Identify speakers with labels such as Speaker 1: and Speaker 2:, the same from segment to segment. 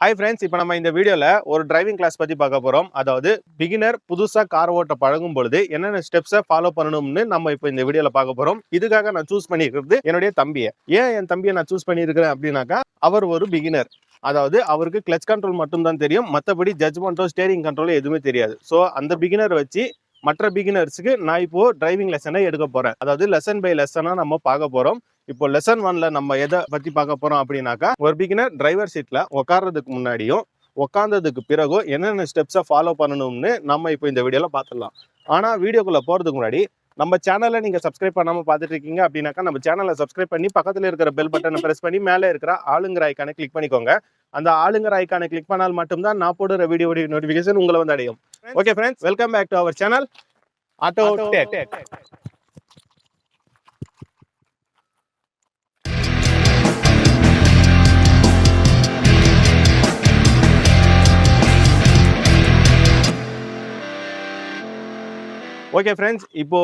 Speaker 1: Hi friends இப்போ நம்ம இந்த வீடியோவில் ஒரு டிரைவிங் கிளாஸ் பற்றி பார்க்க போகிறோம் அதாவது பிகினர் புதுசாக கார் ஓட்ட பழகும் பொழுது என்னென்ன ஸ்டெப்ஸை ஃபாலோ பண்ணணும்னு நம்ம இப்போ இந்த வீடியோவில் பார்க்க போகிறோம் இதுக்காக நான் சூஸ் பண்ணியிருக்கிறது என்னுடைய தம்பியை. ஏன் என் தம்பியை நான் சூஸ் பண்ணியிருக்கிறேன் அப்படின்னாக்கா அவர் ஒரு பிகினர் அதாவது அவருக்கு கிளச் கண்ட்ரோல் மட்டும்தான் தெரியும். மற்றபடி ஜட்ஜ்மெண்ட்டோ ஸ்டேரிங் கண்ட்ரோலோ எதுவுமே தெரியாது. ஸோ அந்த பிகினர் வச்சு மற்ற பிகினர்ஸுக்கு நான் இப்போ டிரைவிங் லெசனை எடுக்க போகிறேன் அதாவது லெசன் பை லெசனாக நம்ம பார்க்க போகிறோம் இப்போ லெசன் ஒன்ல நம்ம எதை பத்தி பார்க்க போறோம் அப்படின்னாக்கா ஒரு பிகினர் டிரைவர் சீட்ல உட்கார்றதுக்கு முன்னாடியும் உட்கார்ந்ததுக்கு பிறகும் என்னென்ன ஸ்டெப்ஸை ஃபாலோ பண்ணணும்னு நம்ம இப்போ இந்த வீடியோல பார்த்துடலாம். ஆனா வீடியோக்குள்ள போறதுக்கு முன்னாடி நம்ம சேனலை நீங்க சப்ஸ்கிரைப் பண்ணாம பார்த்துட்டு இருக்கீங்க அப்படின்னாக்கா நம்ம சேனலை சப்ஸ்கிரைப் பண்ணி பக்கத்துல இருக்கிற பெல் பட்டனை பிரஸ் பண்ணி மேலே இருக்கிற ஆளுங்கிற ஐக்கானை கிளிக் பண்ணிக்கோங்க. அந்த ஆளுங்கிற ஐக்கானை கிளிக் பண்ணால் மட்டும்தான் நான் போடுற வீடியோடைய நோட்டிஃபிகேஷன் உங்களை வந்து அடையும். Okay friends welcome back to our channel auto tech okay friends இப்போ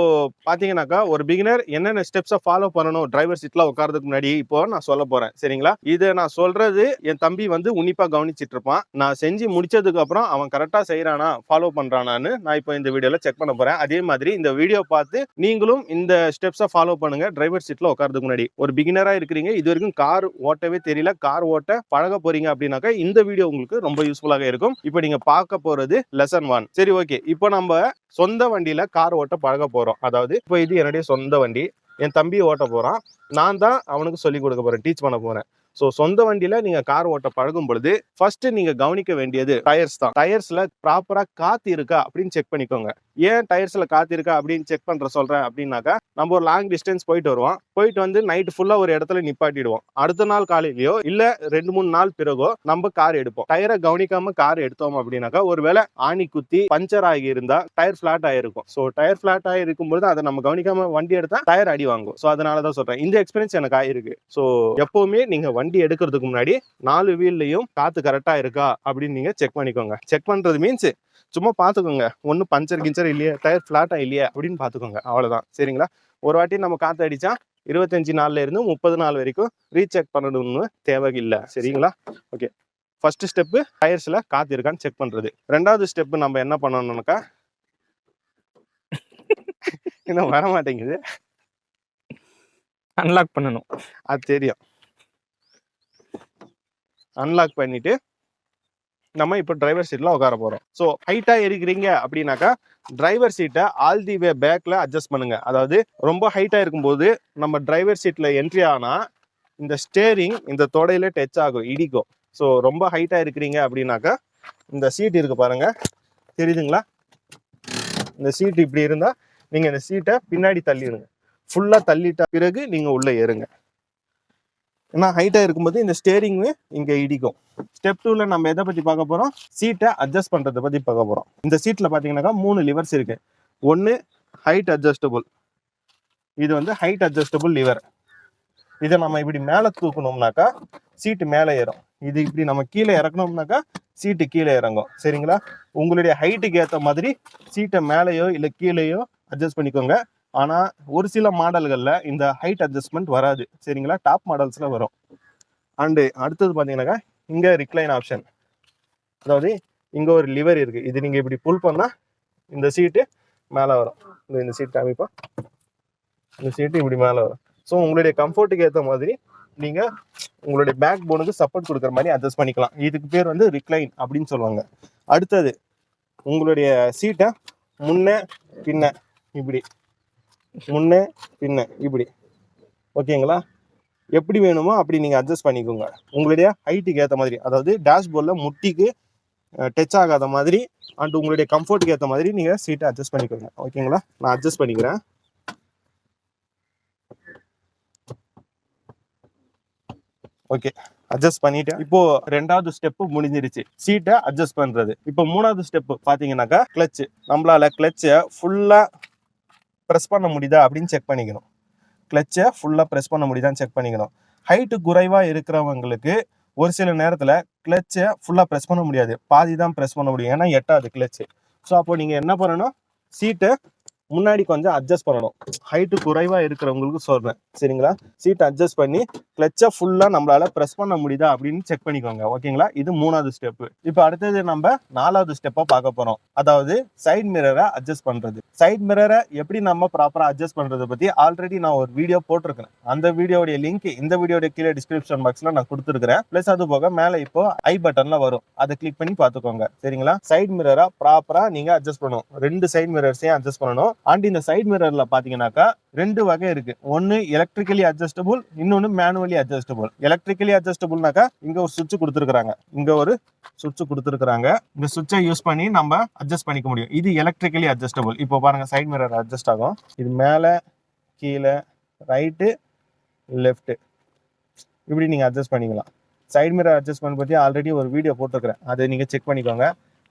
Speaker 1: பாத்தீங்கன்னாக்கா ஒரு பிகினர் என்னென்ன ஸ்டெப்ஸை ஃபாலோ பண்ணணும்? டிரைவர் சீட்ல உட்காரதுக்கு முன்னாடி இப்போ நான் சொல்ல போறேன். சரிங்களா? இதை நான் சொல்றது என் தம்பி வந்து உன்னிப்பா கவனிச்சிட்டு இருப்பான். நான் செஞ்சு முடிச்சதுக்கு அப்புறம் அவன் கரெக்டா செய்யறானா ஃபாலோ பண்றானான்னு நான் இப்போ இந்த வீடியோல செக் பண்ண போறேன். அதே மாதிரி இந்த வீடியோ பார்த்து நீங்களும் இந்த ஸ்டெப்ஸை ஃபாலோ பண்ணுங்க டிரைவர் சீட்ல உட்காரதுக்கு முன்னாடி. ஒரு பிகினரா இருக்கிறீங்க இது வரைக்கும் கார் ஓட்டவே தெரியல. கார் ஓட்ட பழக போறீங்க அப்படின்னாக்கா இந்த வீடியோ உங்களுக்கு ரொம்ப யூஸ்ஃபுல்லாக இருக்கும். இப்போ நீங்க பார்க்க போறது லெசன் ஒன் சரி ஓகே இப்போ நம்ம சொந்த வண்டியில கார் ஓட்ட பழக போறோம். அதாவது இப்போ இது என்னுடைய சொந்த வண்டி. என் தம்பி ஓட்ட போறான். நான் தான் அவனுக்கு சொல்லி கொடுக்க போறேன் டீச் பண்ண போறேன். ஸோ சொந்த வண்டியில நீங்க கார் ஓட்ட பழகும் பொழுது ஃபர்ஸ்ட் நீங்க கவனிக்க வேண்டியது டயர்ஸ் தான். டயர்ஸ்ல ப்ராப்பரா காத்து இருக்கா அப்படின்னு செக் பண்ணிக்கோங்க. ஏன் டயர்ஸில் காத்திருக்கா அப்படின்னு செக் பண்ணுற சொல்கிறேன் அப்படின்னாக்கா நம்ம ஒரு லாங் டிஸ்டன்ஸ் போயிட்டு வருவோம். போயிட்டு வந்து நைட் ஃபுல்லாக ஒரு இடத்துல நிப்பாட்டிடுவோம். அடுத்த நாள் காலையிலையோ இல்லை ரெண்டு மூணு நாள் பிறகோ நம்ம கார் எடுப்போம். டயரை கவனிக்காம கார் எடுத்தோம் அப்படின்னாக்கா ஒருவேளை ஆணி குத்தி பஞ்சர் ஆகி இருந்தா டயர் ஃபிளாட் ஆகிருக்கும் ஸோ டயர் ஃபிளாட் ஆகிருக்கும் பொழுது அதை நம்ம கவனிக்காம வண்டி எடுத்தால் டயர் அடி வாங்கும். ஸோ அதனால தான் சொல்கிறேன் இந்த எக்ஸ்பீரியன்ஸ் எனக்கு ஆயிருக்கு ஸோ எப்போவுமே நீங்கள் வண்டி எடுக்கிறதுக்கு முன்னாடி நாலு வீல்லையும் காற்று கரெக்டாக இருக்கா அப்படின்னு நீங்கள் செக் பண்ணிக்கோங்க. செக் பண்ணுறது மீன்ஸ் சும்மா பார்த்துக்கோங்க ஒன்றும் பஞ்சர் கிஞ்சர் இல்லையா டயர் ஃபிளாட்டா இல்லையா அப்படின்னு பார்த்துக்கோங்க அவ்வளவுதான். சரிங்களா? ஒரு வாட்டி நம்ம காத்து அடிச்சா இருபத்தஞ்சு நாள்ல இருந்து முப்பது நாள் வரைக்கும் ரீசெக் பண்ணணும்னு தேவையில்லை. சரிங்களா? ஓகே ஃபர்ஸ்ட் ஸ்டெப்பு டயர்ஸ்ல காத்து இருக்கான்னு செக் பண்றது. ரெண்டாவது ஸ்டெப் நம்ம என்ன பண்ணணும்னாக்கா இன்னும் வர மாட்டேங்குது.
Speaker 2: அன்லாக் பண்ணணும்.
Speaker 1: அது தெரியும். அன்லாக் பண்ணிட்டு நம்ம இப்போ டிரைவர் சீட்ல உட்கார போறோம். ஸோ ஹைட்டா இருக்கிறீங்க அப்படின்னாக்கா டிரைவர் சீட்டை ஆல் தி வே பேக்ல அட்ஜஸ்ட் பண்ணுங்க. அதாவது ரொம்ப ஹைட்டா இருக்கும்போது நம்ம டிரைவர் சீட்ல என்ட்ரி ஆனா இந்த ஸ்டேரிங் இந்த தொடையில டச் ஆகும் இடிக்கும். ஸோ ரொம்ப ஹைட்டா இருக்கிறீங்க அப்படின்னாக்கா இந்த சீட் இருக்கு பாருங்க. தெரியுதுங்களா? இந்த சீட் இப்படி இருந்தா நீங்க இந்த சீட்டை பின்னாடி தள்ளிடுங்க. ஃபுல்லா தள்ளிட்ட பிறகு நீங்க உள்ள ஏறுங்க. ஏன்னா ஹைட்டாக இருக்கும்போது இந்த ஸ்டேரிங்கு இங்கே இடிக்கும். ஸ்டெப் டூவில் நம்ம எதை பற்றி பார்க்க போகிறோம் சீட்டை அட்ஜஸ்ட் பண்ணுறதை பற்றி பார்க்க போகிறோம் இந்த சீட்டில் பார்த்தீங்கன்னாக்கா மூணு லிவர்ஸ் இருக்குது ஒன்று ஹைட் அட்ஜஸ்டபுள் இது வந்து ஹைட் அட்ஜஸ்டபுள் லிவர் இதை நம்ம இப்படி மேலே தூக்கணும்னாக்கா சீட்டு மேலே ஏறும். இது இப்படி நம்ம கீழே இறக்கணும்னாக்கா சீட்டு கீழே இறங்கும். சரிங்களா? உங்களுடைய ஹைட்டுக்கு ஏற்ற மாதிரி சீட்டை மேலேயோ இல்லை கீழேயோ அட்ஜஸ்ட் பண்ணிக்கோங்க. ஆனால் ஒரு சில மாடல்களில் இந்த ஹைட் அட்ஜஸ்ட்மெண்ட் வராது. சரிங்களா? டாப் மாடல்ஸில் வரும். அண்டு அடுத்தது பார்த்தீங்கன்னாக்கா இங்கே ரிக்ளைன் ஆப்ஷன் அதாவது இங்கே ஒரு லிவர் இருக்குது இது நீங்கள் இப்படி புல் பண்ணால் இந்த சீட்டு மேலே வரும். இந்த இந்த சீட் காமிப்பா இந்த சீட்டு இப்படி மேலே வரும். ஸோ உங்களுடைய கம்ஃபர்ட்டுக்கு ஏற்ற மாதிரி நீங்கள் உங்களுடைய பேக் போனுக்கு சப்போர்ட் கொடுக்குற மாதிரி அட்ஜஸ்ட் பண்ணிக்கலாம். இதுக்கு பேர் வந்து ரிக்ளைன் அப்படின்னு சொல்லுவாங்க. அடுத்தது உங்களுடைய சீட்டை முன்ன பின்ன இப்படி. முன்ன பின்ன இப்படி. ஓகேங்களா? எப்படி வேணுமோ அப்படி நீங்கள் அட்ஜஸ்ட் பண்ணிக்கோங்க. உங்களுடைய ஹைட்டுக்கு ஏற்ற மாதிரி அதாவது டேஷ்போர்டில் முட்டிக்கு டச் ஆகாத மாதிரி அண்ட் உங்களுடைய கம்ஃபர்ட்டுக்கு ஏற்ற மாதிரி நீங்கள் சீட்டை அட்ஜஸ்ட் பண்ணிக்கோங்க. ஓகேங்களா? நான் அட்ஜஸ்ட் பண்ணிக்கிறேன். ஓகே. அட்ஜஸ்ட் பண்ணிட்டேன். இப்போ ரெண்டாவது ஸ்டெப்பு முடிஞ்சிருச்சு. சீட்டை அட்ஜஸ்ட் பண்றது. இப்போ மூணாவது ஸ்டெப் பாத்தீங்கன்னாக்கா கிளச் நம்மளால கிளச்சை ஃபுல்லா ப்ரெஸ் பண்ண முடியுதா அப்படின்னு செக் பண்ணிக்கணும். கிளச்சை ஃபுல்லாக ப்ரெஸ் பண்ண முடியுதான்னு செக் பண்ணிக்கணும். ஹைட்டு குறைவாக இருக்கிறவங்களுக்கு ஒரு சில நேரத்தில் கிளச்சை ஃபுல்லாக ப்ரெஸ் பண்ண முடியாது. பாதி தான் ப்ரெஸ் பண்ண முடியும். ஏன்னா எட்டாவது கிளச்சு ஸோ அப்போ நீங்கள் என்ன பண்ணணும்? சீட்டை முன்னாடி கொஞ்சம் அட்ஜஸ்ட் பண்ணணும். ஹைட்டு குறைவாக இருக்கிறவங்களுக்கு சொல்கிறேன் சரிங்களா? சீட் அட்ஜஸ்ட் பண்ணி கிளச்சை ஃபுல்லாக நம்மளால் ப்ரெஸ் பண்ண முடியுதா அப்படின்னு செக் பண்ணிக்கோங்க. ஓகேங்களா இது மூணாவது ஸ்டெப்பு இப்போ அடுத்தது நம்ம நாலாவது ஸ்டெப்பாக பார்க்க போகிறோம் அதாவது சைட் மிரரை அட்ஜஸ்ட் பண்ணுறது சைட் மிரரை எப்படி நம்ம ப்ராப்பராக அட்ஜஸ்ட் பண்ணுறதை பற்றி ஆல்ரெடி நான் ஒரு வீடியோ போட்டிருக்கேன். அந்த வீடியோடைய லிங்க் இந்த வீடியோடைய கீழே டிஸ்கிரிப்ஷன் பாக்ஸில் நான் கொடுத்துருக்கிறேன். ப்ளஸ் அது போக மேலே இப்போ ஐ பட்டனில் வரும். அதை கிளிக் பண்ணி பார்த்துக்கோங்க. சரிங்களா? சைட் மிரரை ப்ராப்பராக நீங்கள் அட்ஜஸ்ட் பண்ணணும். ரெண்டு சைட் மிரர்ஸையும் அட்ஜஸ்ட் பண்ணணும். அண்ட் இந்த சைட் மிரர்ல பாத்தீங்கன்னாக்கா ரெண்டு வகை இருக்கு. ஒன்னு எலக்ட்ரிக்கலி அட்ஜஸ்டபுள் இன்னொன்னு மேனுவலி அட்ஜஸ்டபுள் எலக்ட்ரிக்கலி அட்ஜஸ்டபுள்னாக்கா இங்க ஒரு சுவிட்ச் கொடுத்துருக்காங்க இங்க ஒரு சுவிட்ச் கொடுத்துருக்காங்க இந்த சுவிட்சை யூஸ் பண்ணி நம்ம அட்ஜஸ்ட் பண்ணிக்க முடியும். இது எலக்ட்ரிக்கலி அட்ஜஸ்டபுள் இப்போ பாருங்க சைட் மிரர் அட்ஜஸ்ட் ஆகும். இது மேலே கீழே ரைட்டு லெஃப்ட் இப்படி நீங்க அட்ஜஸ்ட் பண்ணிக்கலாம். சைட் மிரர் அட்ஜஸ்ட்மெண்ட் பத்தி ஆல்ரெடி ஒரு வீடியோ போட்டிருக்கிறேன். அதை நீங்க செக் பண்ணிக்கோங்க.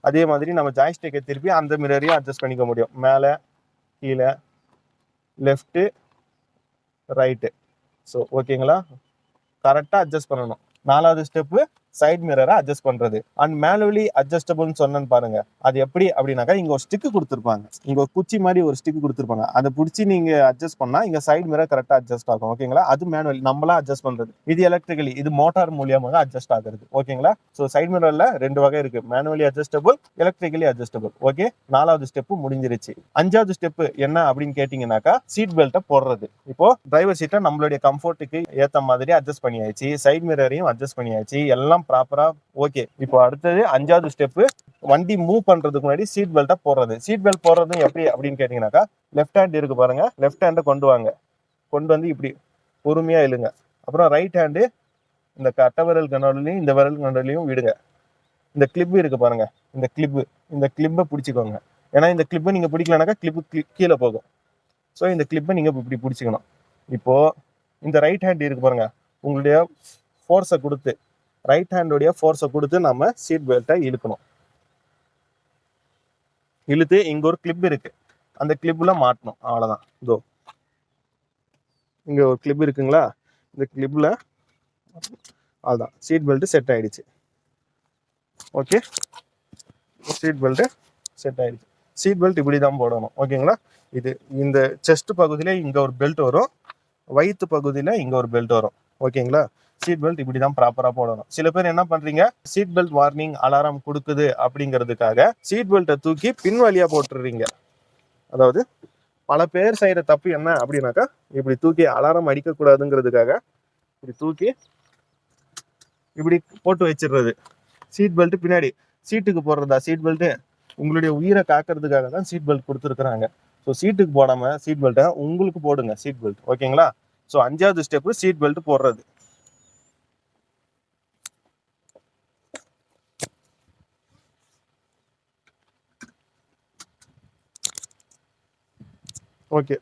Speaker 1: அதே மாதிரி நம்ம ஜாய்ஸ்டிக்கை திருப்பி அந்த மிரரையும் அட்ஜஸ்ட் பண்ணிக்க முடியும். மேலே கீழே லெஃப்ட்டு ரைட்டு ஸோ ஓகேங்களா கரெக்டாக அட்ஜஸ்ட் பண்ணணும். நாலாவது ஸ்டெப்பு சைட் மிரரை அட்ஜஸ்ட் பண்றது. அண்ட் மேனுவலி அட்ஜஸ்டபுள்னு சொன்னேன்னு பாருங்க. அது எப்படி அப்படின்னாக்கா இங்க ஒரு ஸ்டிக் கொடுத்துருப்பாங்க. இங்க ஒரு குச்சி மாதிரி ஒரு ஸ்டிக் கொடுத்துருப்பாங்க. அதை பிடிச்சி நீங்க அட்ஜஸ்ட் பண்ணா இங்க சைடு மிரர் கரெக்டா அட்ஜஸ்ட் ஆகும். ஓகேங்களா அது மேனுவல் நம்மளா அட்ஜஸ்ட் பண்றது. இது எலக்ட்ரிக்கலி இது மோட்டார் மூலியமாக அட்ஜஸ்ட் ஆகுறது. ஓகேங்களா ஸோ சைட் மிரர்ல ரெண்டு வகை இருக்கு. Manually adjustable electrically adjustable okay நாலாவது ஸ்டெப் முடிஞ்சிருச்சு. அஞ்சாவது ஸ்டெப் என்ன அப்படின்னு கேட்டீங்கன்னாக்கா சீட் பெல்ட்டை போடுறது. இப்போ டிரைவர் சீட்டை நம்மளுடைய கம்ஃபர்ட்டுக்கு ஏத்த மாதிரி அட்ஜஸ்ட் பண்ணியாச்சு. சைட் மிரரையும் அட்ஜஸ்ட் பண்ணியாச்சு. எல்லாம் ப்ராப்பரா ஓகே இப்போ அடுத்தது அஞ்சாவது ஸ்டெப்பு வண்டி மூவ் பண்றதுக்கு முன்னாடி சீட் பெல்ட்டை போடுறது. சீட் பெல்ட் போடுறதும் எப்படி அப்படின்னு கேட்டீங்கன்னாக்கா லெஃப்ட் ஹேண்ட் இருக்கு பாருங்க. லெஃப்ட் ஹேண்டை கொண்டு வாங்க. கொண்டு வந்து இப்படி பொறுமையா இழுங்க. அப்புறம் ரைட் ஹேண்டு இந்த கட்ட விரல் கண்ணாடிலையும் இந்த விரல் கண்ணோடலையும் விடுங்க. இந்த கிளிப்பு இருக்கு பாருங்க. இந்த கிளிப்பு இந்த கிளிப்பை பிடிச்சிக்கோங்க. ஏன்னா இந்த கிளிப்பை நீங்க பிடிக்கலனாக்கா கிளிப்பு கீழே போகும். ஸோ இந்த கிளிப்பை நீங்க இப்படி பிடிச்சிக்கணும். இப்போ இந்த ரைட் ஹேண்ட் இருக்கு பாருங்க. உங்களுடைய ஃபோர்ஸை கொடுத்து ரைட் ஹேண்டுடைய ஃபோர்ஸை கொடுத்து நம்ம சீட் பெல்ட்டை இழுக்கணும். இழுத்து இங்கே ஒரு கிளிப் இருக்கு. அந்த கிளிப்பில் மாட்டணும். அவ்வளோதான் இதோ. இங்கே ஒரு கிளிப் இருக்குங்களா? இந்த கிளிப்பில் அவ்வளோதான் சீட் பெல்ட்டு செட் ஆகிடுச்சு ஓகே சீட் பெல்ட்டு செட் ஆகிடுச்சு சீட் பெல்ட் இப்படி தான் போடணும். ஓகேங்களா? இது இந்த செஸ்ட் பகுதியில இங்கே ஒரு பெல்ட் வரும். வயிற்று பகுதியில இங்கே ஒரு பெல்ட் வரும். ஓகேங்களா? சீட் பெல்ட் இப்படி தான் ப்ராப்பரா போடணும். சில பேர் என்ன பண்றீங்க? சீட் பெல்ட் வார்னிங் அலாரம் கொடுக்குது அப்படிங்கிறதுக்காக சீட் பெல்ட்டை தூக்கி பின் வழியா போட்டுறீங்க. அதாவது பல பேர் செய்யற தப்பு என்ன அப்படின்னாக்கா இப்படி தூக்கி அலாரம் அடிக்கக்கூடாதுங்கிறதுக்காக இப்படி தூக்கி இப்படி போட்டு வச்சிடுறது. சீட் பெல்ட் பின்னாடி சீட்டுக்கு போடுறதா? சீட் பெல்ட் உங்களுடைய உயிரை காக்கிறதுக்காக தான் சீட் பெல்ட் கொடுத்துருக்குறாங்க. ஸோ சீட்டுக்கு போடாம சீட் பெல்ட்டை உங்களுக்கு போடுங்க சீட் பெல்ட் ஓகேங்களா ஸோ அஞ்சாவது ஸ்டெப்பு சீட் பெல்ட் போடுறது. ஓகே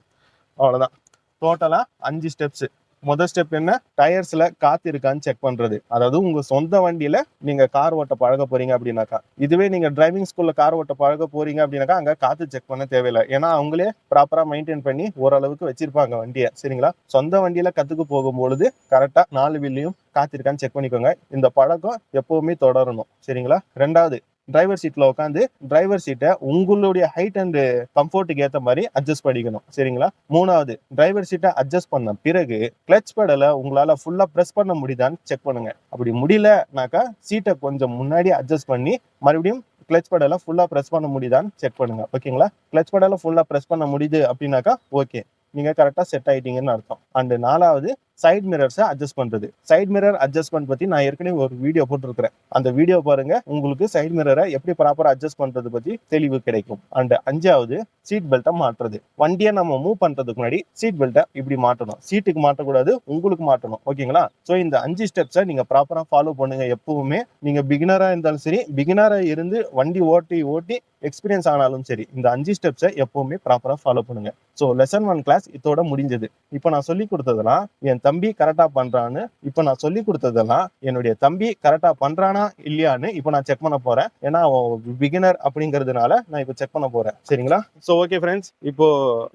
Speaker 1: அவ்வளோதான் டோட்டலாக அஞ்சு ஸ்டெப்ஸு முதல் ஸ்டெப் என்ன? டயர்ஸில் காற்று இருக்கான்னு செக் பண்ணுறது அதாவது உங்கள் சொந்த வண்டியில் நீங்கள் கார் ஓட்ட பழக போகிறீங்க அப்படின்னாக்கா. இதுவே நீங்கள் டிரைவிங் ஸ்கூலில் கார் ஓட்ட பழக போகிறீங்க அப்படின்னாக்கா அங்கே காற்று செக் பண்ண தேவையில்லை. ஏன்னா அவங்களே ப்ராப்பராக மெயின்டைன் பண்ணி ஓரளவுக்கு வச்சிருப்பாங்க வண்டியை. சரிங்களா? சொந்த வண்டியில் கற்றுக்கு போகும்பொழுது கரெக்டாக நாலு வீல்லையும் காத்திருக்கான்னு செக் பண்ணிக்கோங்க. இந்த பழக்கம் எப்போவுமே தொடரணும். சரிங்களா? ரெண்டாவது டிரைவர் சீட்ல உட்காந்து டிரைவர் சீட்டை உங்களுடைய ஹைட் அண்ட் கம்ஃபர்ட்டுக்கு ஏற்ற மாதிரி அட்ஜஸ்ட் பண்ணிக்கணும். சரிங்களா? மூணாவது டிரைவர் சீட்டை அட்ஜஸ்ட் பண்ண பிறகு கிளச் பெடலை உங்களால ஃபுல்லா ப்ரெஸ் பண்ண முடியுதான்னு செக் பண்ணுங்க. அப்படி முடியலனாக்கா சீட்டை கொஞ்சம் முன்னாடி அட்ஜஸ்ட் பண்ணி மறுபடியும் கிளச் பெடலை ஃபுல்லா ப்ரெஸ் பண்ண முடியுதான்னு செக் பண்ணுங்க. ஓகேங்களா? கிளச் பெடலை ஃபுல்லா ப்ரெஸ் பண்ண முடியுது அப்படின்னாக்கா ஓகே நீங்க கரெக்டா செட் ஆயிட்டீங்கன்னு அர்த்தம். அண்ட் நாலாவது சைட் மிரர்ஸை அட்ஜஸ்ட் பண்ணுறது சைட் மிரர் அட்ஜஸ்ட்மெண்ட் பற்றி நான் ஏற்கனவே ஒரு வீடியோ போட்டிருக்கிறேன். அந்த வீடியோ பாருங்கள் உங்களுக்கு சைட் மிரரை எப்படி ப்ராப்பராக அட்ஜஸ்ட் பண்ணுறது பற்றி தெளிவு கிடைக்கும். அண்ட் அஞ்சாவது சீட் பெல்ட்டை மாற்றுறது. வண்டியை நம்ம மூவ் பண்ணுறதுக்கு முன்னாடி சீட் பெல்ட்டை இப்படி மாட்டணும் சீட்டுக்கு மாட்டக்கூடாது உங்களுக்கு மாட்டணும் ஓகேங்களா? ஸோ இந்த அஞ்சு ஸ்டெப்ஸை நீங்கள் ப்ராப்பராக ஃபாலோ பண்ணுங்கள் எப்பவுமே. நீங்கள் பிகினராக இருந்தாலும் சரி பிகினராக இருந்து வண்டி ஓட்டி ஓட்டி எக்ஸ்பீரியன்ஸ் ஆனாலும் சரி இந்த அஞ்சு ஸ்டெப்ஸை எப்பவுமே ப்ராப்பராக ஃபாலோ பண்ணுங்கள் ஸோ லெசன் ஒன் கிளாஸ் இதோட முடிஞ்சது. இப்போ நான் சொல்லி கொடுத்ததெல்லாம் என் தம்பி கரெக்டா பண்றான்னு இப்போ நான் சொல்லி கொடுத்ததெல்லாம் என்னுடைய தம்பி கரெக்டா பண்றானா இல்லையான்னு இப்போ நான் செக் பண்ண போறேன். ஏன்னா அவன் பிகினர் அப்படிங்கிறதுனால நான் இப்போ செக் பண்ண போறேன். சரிங்களா? ஸோ ஓகே ஃப்ரெண்ட்ஸ் இப்போ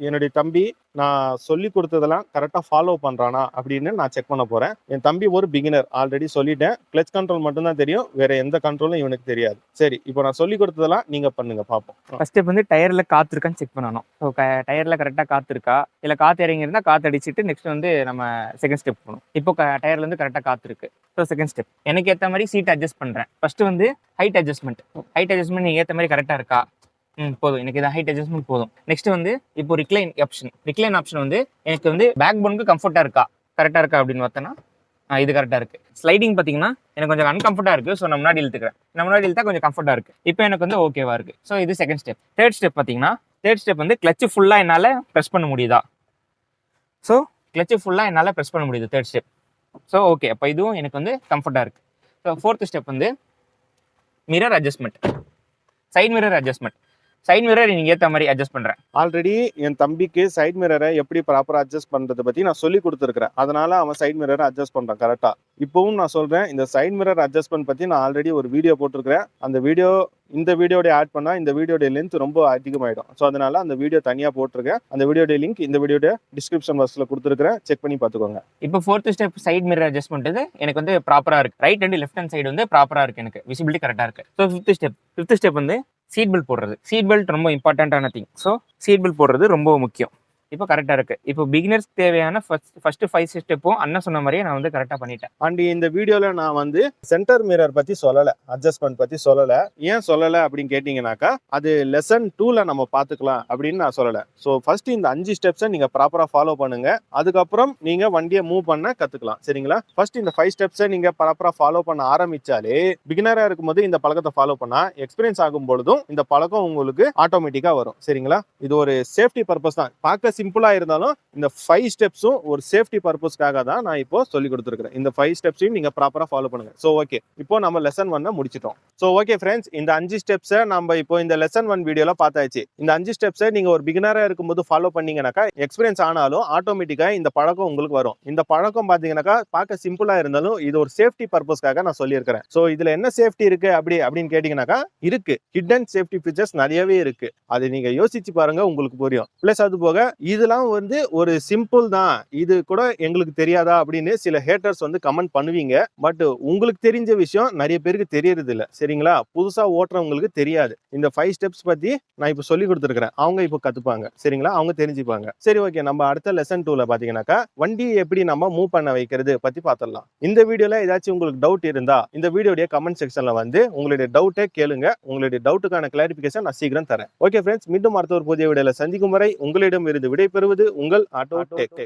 Speaker 1: என்னுடைய தம்பி நான் சொல்லி கொடுத்ததெல்லாம் கரெக்டா ஃபாலோ பண்றானா அப்படின்னு நான் செக் பண்ண போறேன். என் தம்பி ஒரு பிகினர் ஆல்ரெடி சொல்லிட்டேன். கிளச் கண்ட்ரோல் மட்டும்தான் தெரியும். வேற எந்த கண்ட்ரோலும் இவனுக்கு தெரியாது. சரி இப்போ நான் சொல்லி கொடுத்ததெல்லாம் நீங்க பண்ணுங்க பார்ப்போம்
Speaker 2: ஃபர்ஸ்ட் வந்து டயர்ல காத்து இருக்கான்னு செக் பண்ணணும். டயர்ல கரெக்டாக காத்து இருக்கா இல்லை காத்து இறங்கி இருந்தா காத்து அடிச்சிட்டு நெக்ஸ்ட் வந்து நம்ம செகண்ட் ஸ்டெப் போகணும். இப்போ டயர்லேருந்து கரெக்டாக காத்திருக்கு. ஸோ செகண்ட் ஸ்டெப் எனக்கு ஏற்ற மாதிரி சீட் அட்ஜஸ்ட் பண்ணுறேன் ஃபஸ்ட்டு வந்து ஹைட் அட்ஜஸ்ட்மெண்ட் ஹைட் அட்ஜஸ்ட்மெண்ட் ஏற்ற மாதிரி கரெக்டாக இருக்கா? ம் போதும். எனக்கு இது ஹைட் அட்ஜஸ்ட்மெண்ட் போதும். நெக்ஸ்ட் வந்து இப்போ ரிக்ளைன் ஆப்ஷன் ரிக்ளைன் ஆப்ஷன் வந்து எனக்கு வந்து பேக் போனுக்கு கம்ஃபர்ட்டாக இருக்கா? கரெக்டாக இருக்கா அப்படின்னு பார்த்தோன்னா ஆ, இது கரெக்டாக இருக்குது ஸ்லைடிங் பார்த்தீங்கன்னா எனக்கு கொஞ்சம் அன்கம்ஃபர்ட்டாக இருக்குது ஸோ நான் முன்னாடி இழுத்துக்கிறேன். நான் முன்னாடி இழுத்தா கொஞ்சம் கம்ஃபர்ட்டாக இருக்குது இப்போ எனக்கு வந்து ஓகேவாக இருக்குது ஸோ இது செகண்ட் ஸ்டெப் தேர்ட் ஸ்டெப் பார்த்தீங்கன்னா தேர்ட் ஸ்டெப் வந்து கிளச்சு ஃபுல்லாக என்னால் ப்ரெஸ் பண்ண முடியுதா? ஸோ கிளச்சு ஃபுல்லாக என்னால் ப்ரெஸ் பண்ண முடியுது தேர்ட் ஸ்டெப் ஸோ ஓகே அப்போ இதுவும் எனக்கு வந்து கம்ஃபர்ட்டாக இருக்குது ஸோ ஃபோர்த் ஸ்டெப் வந்து mirror adjustment side mirror adjustment side mirror நீங்கள் ஏற்ற மாதிரி அட்ஜஸ்ட் பண்ணுறேன்
Speaker 1: ஆல்ரெடி என் தம்பிக்கு சைட் மிரரை எப்படி ப்ராப்பரா அட்ஜஸ்ட் பண்றதை பத்தி நான் சொல்லி கொடுத்துருக்கேன் அதனால அவன் சைட் மிரரை அட்ஜஸ்ட் பண்றான் கரெக்டா இப்போவும் நான் சொல்கிறேன் இந்த சைட் மிரர் அட்ஜஸ்ட்மெண்ட் பற்றி நான் ஆல்ரெடி ஒரு வீடியோ போட்டிருக்கிறேன். அந்த வீடியோ இந்த வீடியோடைய ஆட் பண்ணால் இந்த வீடியோடைய லென்த் ரொம்ப அதிகமாகிடும் ஸோ அதனால் அந்த வீடியோ தனியாக போட்டிருக்கேன். அந்த வீடியோடைய லிங்க் இந்த வீடியோடைய டிஸ்கிரிப்ஷன் பாக்ஸில் கொடுத்துருக்கேன் செக் பண்ணி பார்த்துக்கோங்க.
Speaker 2: இப்போ fourth step side mirror adjustment வந்து எனக்கு வந்து ப்ராப்பராக இருக்குது right and left hand side வந்து ப்ராப்பராக இருக்குது எனக்கு. விசிபிலிட்டி கரெக்டாக இருக்குது so fifth step fifth step வந்து சீட் பெல்ட் போடுறது. சீட் பெல்ட் ரொம்ப இம்பார்ட்டண்ட்டான திங் ஸோ சீட் பெல்ட் போடுறது ரொம்ப முக்கியம். இப்போ கரெக்டாக இருக்கு. இப்போ பிகினர்ஸ் தேவையான ஃபர்ஸ்ட் ஃபர்ஸ்ட் ஃபைவ் ஸ்டெப்பும் அண்ணன் சொன்ன மாதிரியே நான் வந்து கரெக்டாக பண்ணிட்டேன்.
Speaker 1: அண்ட் இந்த வீடியோவில் நான் வந்து சென்டர் மிரர் பற்றி சொல்லலை அட்ஜஸ்ட்மெண்ட் பற்றி சொல்லலை. ஏன் சொல்லலை அப்படின்னு கேட்டிங்கனாக்கா அது லெசன் டூவில் நம்ம பார்த்துக்கலாம் அப்படின்னு நான் சொல்லலை. ஸோ ஃபர்ஸ்ட் இந்த அஞ்சு ஸ்டெப்ஸை நீங்கள் ப்ராப்பராக ஃபாலோ பண்ணுங்க. அதுக்கப்புறம் நீங்கள் வண்டியை மூவ் பண்ண கற்றுக்கலாம் சரிங்களா? ஃபர்ஸ்ட் இந்த ஃபைவ் ஸ்டெப்ஸை நீங்கள் ப்ராப்பராக ஃபாலோ பண்ண ஆரம்பிச்சாலே பிகினராக இருக்கும்போது இந்த பழக்கத்தை ஃபாலோ பண்ணால் எக்ஸ்பீரியன்ஸ் ஆகும் பொழுதும் இந்த பழக்கம் உங்களுக்கு ஆட்டோமேட்டிக்காக வரும். சரிங்களா? இது ஒரு சேஃப்டி பர்பஸ் தான். பார்க்க சிம்பிளாக இருந்தாலும் இந்த ஃபைவ் ஸ்டெப்ஸும் ஒரு சேஃப்டி பர்பஸ்க்காக தான் நான் இப்போ சொல்லி கொடுத்துருக்கேன் இந்த ஃபைவ் ஸ்டெப்ஸையும் நீங்கள் ப்ராப்பராக ஃபாலோ பண்ணுங்கள் ஸோ ஓகே இப்போ நம்ம லெசன் ஒன்னை முடிச்சிட்டோம். ஸோ ஓகே ஃப்ரெண்ட்ஸ் இந்த அஞ்சு ஸ்டெப்ஸை நம்ம இப்போ இந்த லெசன் ஒன் வீடியோவில் பார்த்தாச்சு. இந்த அஞ்சு ஸ்டெப்ஸை நீங்கள் ஒரு பிகினராக இருக்கும்போது ஃபாலோ பண்ணீங்கன்னாக்கா எக்ஸ்பீரியன்ஸ் ஆனாலும் ஆட்டோமேட்டிக்காக இந்த பழக்கம் உங்களுக்கு வரும். இந்த பழக்கம் பார்த்தீங்கன்னாக்கா பார்க்க சிம்பிளாக இருந்தாலும் இது ஒரு சேஃப்டி பர்பஸ்க்காக நான் சொல்லியிருக்கிறேன். ஸோ இதில் என்ன சேஃப்டி இருக்கு? அப்படி அப்படின்னு கேட்டீங்கன்னாக்கா இருக்கு. ஹிடன் சேஃப்டி ஃபீச்சர்ஸ் நிறையவே இருக்கு. அதை நீங்கள் யோசிச்சு பாருங்க உங்களுக்கு புரியும். ப்ளஸ் அது போக இதெல்லாம் வந்து ஒரு சிம்பிள் தான். இது கூட எங்களுக்கு தெரியாதா அப்படின்னு சில ஹேட்டர்ஸ் வந்து கமெண்ட் பண்ணுவீங்க. பட் உங்களுக்கு தெரிஞ்ச விஷயம் நிறைய பேருக்கு தெரியறது இல்லை சரிங்களா? புதுசாக ஓட்டுறவங்களுக்கு தெரியாது. இந்த ஃபைவ் ஸ்டெப்ஸ் பற்றி நான் இப்போ சொல்லி கொடுத்துருக்கிறேன். அவங்க இப்போ கற்றுப்பாங்க சரிங்களா? அவங்க தெரிஞ்சுப்பாங்க. சரி ஓகே நம்ம அடுத்த லெசன் டூவில் பார்த்தீங்கன்னாக்கா வண்டியை எப்படி நம்ம மூவ் பண்ண வைக்கிறது பற்றி பார்த்துடலாம் இந்த வீடியோவில் ஏதாச்சும் உங்களுக்கு டவுட் இருந்தா இந்த வீடியோடைய கமெண்ட் செக்ஷனில் வந்து உங்களுடைய டவுட்டை கேளுங்க. உங்களுடைய டவுட்டுக்கான கிளாரிஃபிகேஷன் நான் சீக்கிரம் தரேன். ஓகே ஃப்ரெண்ட்ஸ் மீண்டும் அடுத்த ஒரு புதிய வீடியோவில் சந்திக்கும் வரை உங்களிடம் இருந்து விடை பெறுவது உங்கள் ஆட்டோ டெக்.